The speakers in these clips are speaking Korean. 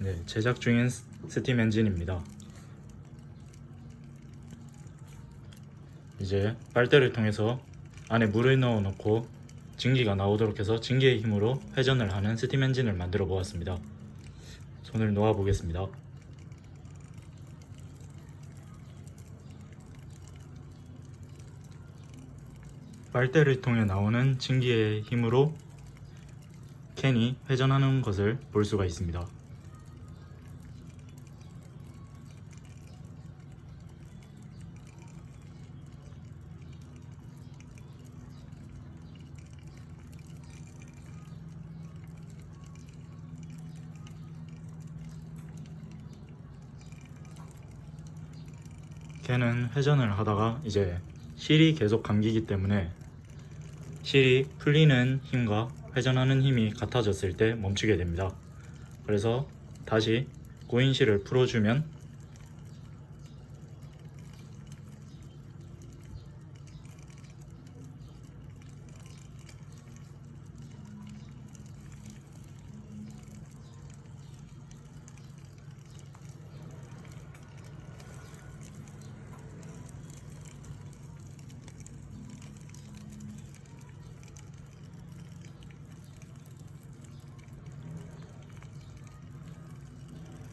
네, 제작 중인 스- 스팀 엔진입니다. 이제 빨대를 통해서 안에 물을 넣어 놓고 증기가 나오도록 해서 증기의 힘으로 회전을 하는 스팀 엔진을 만들어 보았습니다. 손을 놓아 보겠습니다. 빨대를 통해 나오는 증기의 힘으로 캔이 회전하는 것을 볼 수가 있습니다. 캔은 회전을 하다가 이제 실이 계속 감기기 때문에 실이 풀리는 힘과 회전하는 힘이 같아졌을 때 멈추게 됩니다. 그래서 다시 고인 실을 풀어주면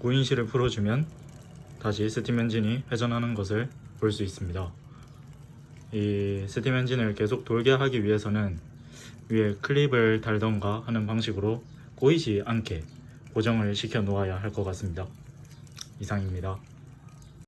고인실을 풀어주면 다시 스팀 엔진이 회전하는 것을 볼 수 있습니다. 이 스팀 엔진을 계속 돌게 하기 위해서는 위에 클립을 달던가 하는 방식으로 꼬이지 않게 고정을 시켜 놓아야 할 것 같습니다. 이상입니다.